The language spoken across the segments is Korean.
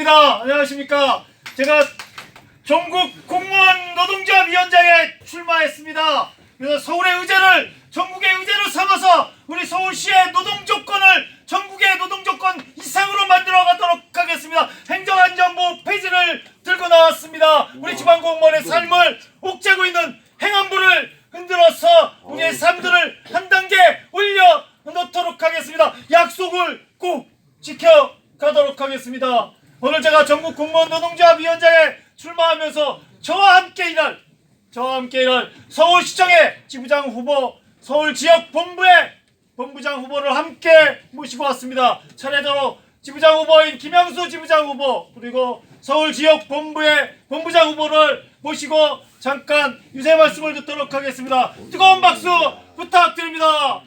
반갑습니다. 안녕하십니까. 제가 전국 공무원 노동조합 위원장에 출마했습니다. 그래서 서울의 의제를 전국의 의제로 삼아서 우리 서울시의 노동 조건을 전국의 노동 조건 이상으로 만들어 가도록 하겠습니다. 행정안전부 폐지를 들고 나왔습니다. 우리 지방 공무원의 삶을 옥죄고 있는 행안부를 흔들어서 우리의 삶들을 한 단계 올려 놓도록 하겠습니다. 약속을 꼭 지켜 가도록 하겠습니다. 제가 전국 공무원 노동조합 위원장에 출마하면서 저와 함께 일할 저와 함께 일할 서울시청의 지부장 후보 서울 지역 본부의 본부장 후보를 함께 모시고 왔습니다. 차례대로 지부장 후보인 김양수 지부장 후보 그리고 서울 지역 본부의 본부장 후보를 모시고 잠깐 유세 말씀을 듣도록 하겠습니다. 뜨거운 박수 부탁드립니다.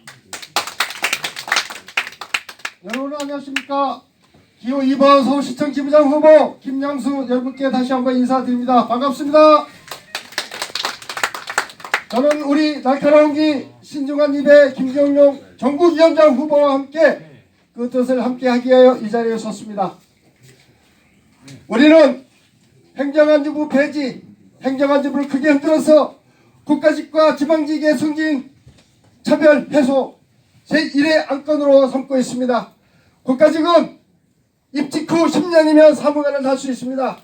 여러분 안녕하십니까 기호 2번 서울시청 지부장 후보 김양수 여러분께 다시 한번 인사드립니다. 반갑습니다. 저는 우리 날카로운 기 신중한 입의 김경용 전국위원장 후보와 함께 그 뜻을 함께 하기 위하여 이 자리에 섰습니다. 우리는 행정안전부 폐지 행정안전부를 크게 흔들어서 국가직과 지방직의 승진 차별 해소 제1의 안건으로 삼고 있습니다. 국가직은 입직 후 10년이면 사무관을 달 수 있습니다.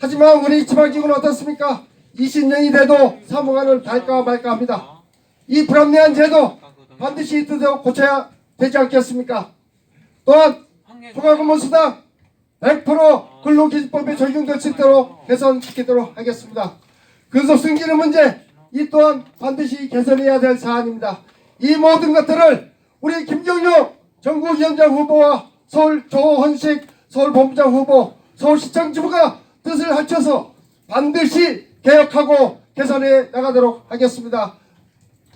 하지만 우리 지방직은 어떻습니까? 20년이 돼도 사무관을 달까 말까 합니다. 이 불합리한 제도 반드시 뜻대로 고쳐야 되지 않겠습니까? 또한 초과근무수당 100% 근로기준법에 적용될 수 있도록 개선시키도록 하겠습니다. 근속 승진의 문제 이 또한 반드시 개선해야 될 사안입니다. 이 모든 것들을 우리 김경용 전국위원장 후보와 서울 조헌식 서울본부장 후보 서울시청 지부가 뜻을 합쳐서 반드시 개혁하고 개선해 나가도록 하겠습니다.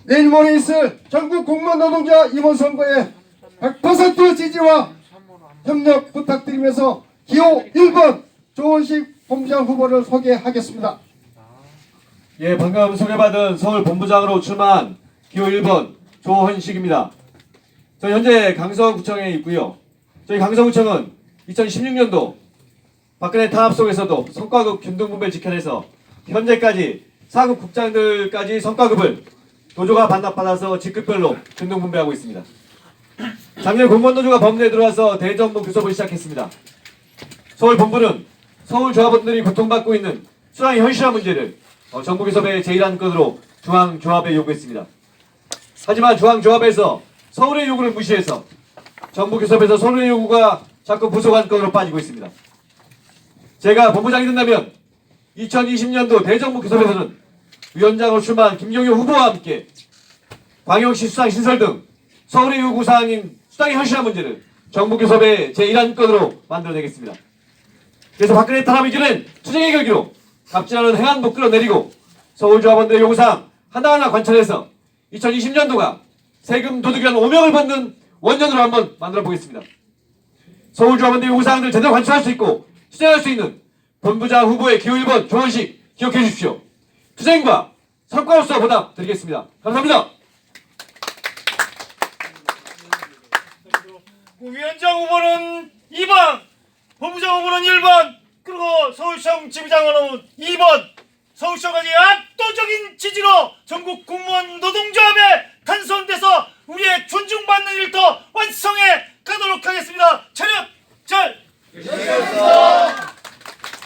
내일 모레 있을 전국 공무원 노동자 임원 선거에 100% 지지와 협력 부탁드리면서 기호 1번 조원식 본부장 후보를 소개하겠습니다. 예, 방금 소개받은 서울 본부장으로 출마한 기호 1번 조헌식입니다. 저 현재 강서구청에 있고요. 저희 강서구청은 2016년도 박근혜 탄압 속에서도 성과급 균등분배 지켜내서 현재까지 사급 국장들까지 성과급을 노조가 반납받아서 직급별로 균등분배하고 있습니다. 작년 공무원 노조가 법내에 들어와서 대전부 교섭을 시작했습니다. 서울 본부는 서울 조합원들이 고통받고 있는 수당의 현실화 문제를 어, 정부 교섭의 제1안건으로 중앙조합에 요구했습니다. 하지만 중앙조합에서 서울의 요구를 무시해서 정부 교섭에서 서울의 요구가 자꾸 부속 안건으로 빠지고 있습니다. 제가 본부장이 된다면 2020년도 대정부 교섭에서는 위원장으로 출마한 김경효 후보와 함께 광역시 수당 신설 등 서울의 요구 사항인 수당의 현실화 문제를 정부 교섭의 제1안 건으로 만들어내겠습니다. 그래서 박근혜 탄압 이전엔 투쟁의 결기로 않은 행안부 끌어내리고 서울 조합원들의 요구사항 하나하나 관찰해서 2020년도가 세금 도둑이라는 오명을 받는 원년으로 한번 만들어 보겠습니다. 서울조합원들의 요구사항들 제대로 관찰할 수 있고 투쟁할 수 있는 본부장 후보의 기호 1번 조원식 기억해 주십시오. 투쟁과 성과로서 보답 드리겠습니다. 감사합니다. 위원장 후보는 2번, 본부장 후보는 1번, 그리고 서울시청 지부장으로는 2번, 서울시청까지 압도적인 지지로 전국 공무원 노동조합에 탄선돼서